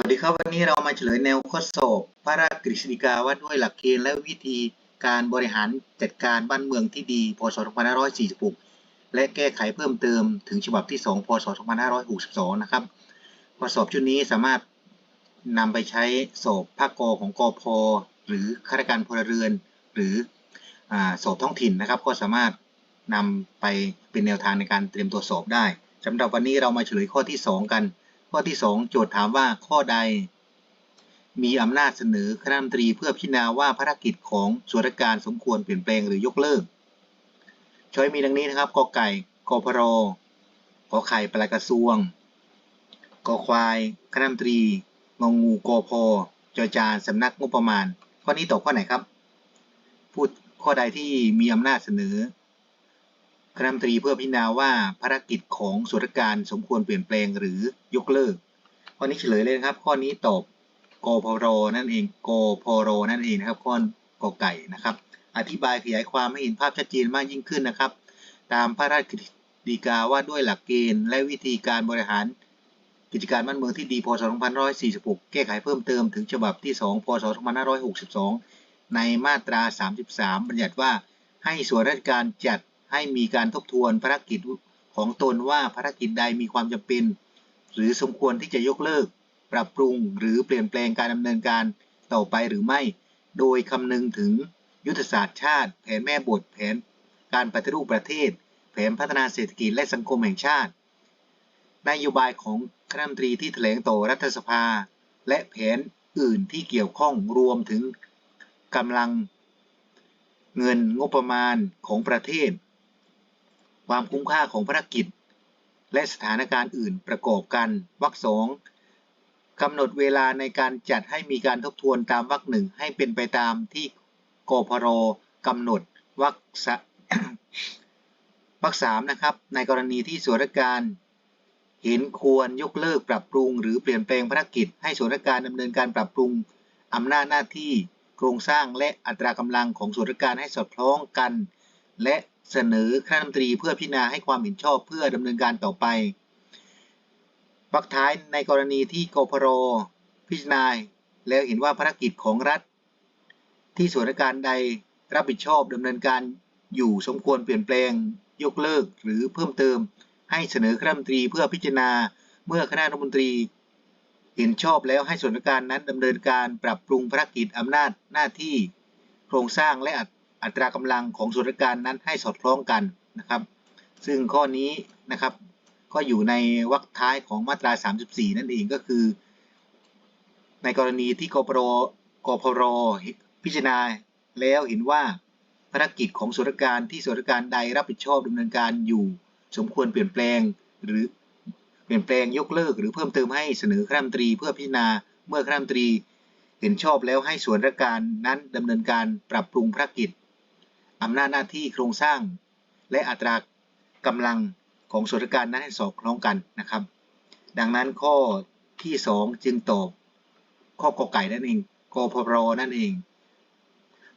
วัสดีครับ วันนี้เรามาเฉลยแนวข้อสอบ พระราชกฤษฎีกาว่าด้วยหลักเกณฑ์และวิธีการบริหารจัดการบ้านเมืองที่ดี พศ 2546 และแก้ไขเพิ่มเติมถึงฉบับที่ 2 พศ 2562 นะครับ ข้อสอบชุดนี้สามารถนำไปใช้สอบภาคกของกพหรือข้าราชการพลเรือน หรืออสอบท้องถิ่นนะครับ ก็สามารถนำไปเป็นแนวทางในการเตรียมตัวสอบได้สำหรับวันนี้เรามาเฉลยข้อที่ 2 กัน ข้อที่ 2 โจทย์ถามว่าข้อใด มีอำนาจเสนอคณะรัฐมนตรีเพื่อพิจารณาว่าภารกิจของส่วนราชการสมควรเปลี่ยนแปลงหรือยกเลิกช้อยมีดังนี้นะครับกอไก่กพรขอไข่ปลัดกระทรวงกอควายคณะรัฐมนตรีงองูกพจอจานสำนักงบประมาณ ข้อนี้ตอบข้อไหนครับ พูดข้อใดที่มีอำนาจเสนอ คณะมนตรีเพื่อพิจารณาว่าภารกิจของส่วนราชการสมควรเปลี่ยนแปลงหรือยกเลิกข้อนี้เฉลยเลยนะครับ ข้อนี้ตอบกพรนั่นเองกพรนั่นเองนะครับข้อกอไก่นะครับ อธิบายขยายความให้เห็นภาพชัดเจนมากยิ่งขึ้นนะครับ ตามพระราชกฤษฎีกาว่าด้วยหลักเกณฑ์ และวิธีการบริหารกิจการบ้านเมืองที่ดีพศ 2546 แก้ไขเพิ่มเติมถึงฉบับที่ 2 พศ 2562 ในมาตรา 33 บัญญัติว่าให้ส่วนราชการจัด ให้มีการทบทวนภารกิจของตนว่าภารกิจใดมีความจำเป็น หรือสมควรที่จะยกเลิก ปรับปรุงหรือเปลี่ยนแปลงการดำเนินการต่อไปหรือไม่ โดยคำนึงถึงยุทธศาสตร์ชาติ แผนแม่บทแผน การปฏิรูปประเทศ แผนพัฒนาเศรษฐกิจและสังคมแห่งชาติ นโยบายของคณะรัฐมนตรีที่แถลงต่อรัฐสภา และแผนอื่นที่เกี่ยวข้องรวมถึงกำลังเงินงบประมาณของประเทศ ความคุ้มค่าของภารกิจ และสถานการณ์อื่นประกอบกันวรรคสองกำหนดเวลาในการจัดให้มีการทบทวนตามวรรคหนึ่งให้เป็นไปตามที่กพรกำหนดวรรคสวรรคสามนะครับ ในกรณีที่ส่วนราชการ เห็นควรยกเลิกปรับปรุง หรือเปลี่ยนแปลงภารกิจ ให้ส่วนราชการดำเนินการปรับปรุงอำนาจหน้าที่ โครงสร้างและอัตรากำลังของส่วนราชการให้สอดคล้องกัน และเสนอคณะรัฐมนตรีเพื่อพิจารณาให้ความเห็นชอบเพื่อดำเนินการต่อไปวรรคท้ายในกรณีที่กพรพิจารณาแล้วเห็นว่าภารกิจของรัฐ ที่ส่วนราชการใดรับผิดชอบดำเนินการอยู่สมควรเปลี่ยนแปลง ยกเลิกหรือเพิ่มเติม ให้เสนอคณะรัฐมนตรีเพื่อพิจารณาเมื่อคณะรัฐมนตรี เห็นชอบแล้วให้ส่วนราชการนั้นดำเนินการปรับปรุงภารกิจอำนาจหน้าที่ โครงสร้างและอัต อัตรากำลังของส่วนราชการนั้นให้สอดคล้องกันนะครับ ซึ่งข้อนี้นะครับก็อยู่ในวรรคท้ายของมาตรา 34 นั่นเองก็คือ ในกรณีที่กปรกพรพิจารณาแล้วเห็นว่าภารกิจของส่วนราชการที่ส่วนราชการใดรับผิดชอบดำเนินการอยู่ สมควรเปลี่ยนแปลงหรือเปลี่ยนแปลงยกเลิก หรือเพิ่มเติมให้เสนอคณะรัฐมนตรี เพื่อพิจารณาเมื่อคณะรัฐมนตรี เห็นชอบแล้วให้ส่วนราชการนั้นดำเนินการปรับปรุงภารกิจ อำนาจหน้าที่โครงสร้าง และอัตรากำลังของส่วนราชการนั้นให้สอดคล้องกันนะครับ ดังนั้นข้อที่ 2 จึงตอบข้อกอไก่นั่นเองกพรนั่นเอง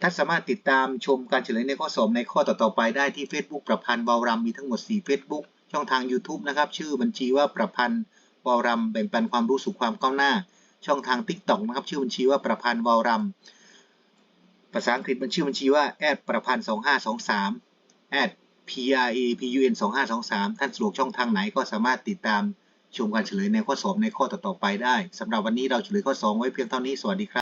ท่านสามารถติดตามชมการเฉลยในข้อสอบในข้อต่อๆไปได้ที่ Facebook ประพันธ์บารำมีทั้งหมด 4 Facebook ช่องทาง YouTube นะครับ ชื่อบัญชีว่าประพันธ์เบารำแบ่งปันความรู้สู่ความก้าวหน้า ช่องทาง TikTok นะครับ ชื่อบัญชีว่าประพันธ์เบารำ ภาษาอังกฤษมันชื่อบัญชีว่าแอดประพันธ์2523แอด P R A P U N 2523 ท่านสะดวกช่องทางไหนก็สามารถติดตามชมการเฉลยในข้อสอบในข้อต่อๆไปได้สำหรับวันนี้เราเฉลยข้อ 2 ไว้เพียงเท่านี้ สวัสดีครับ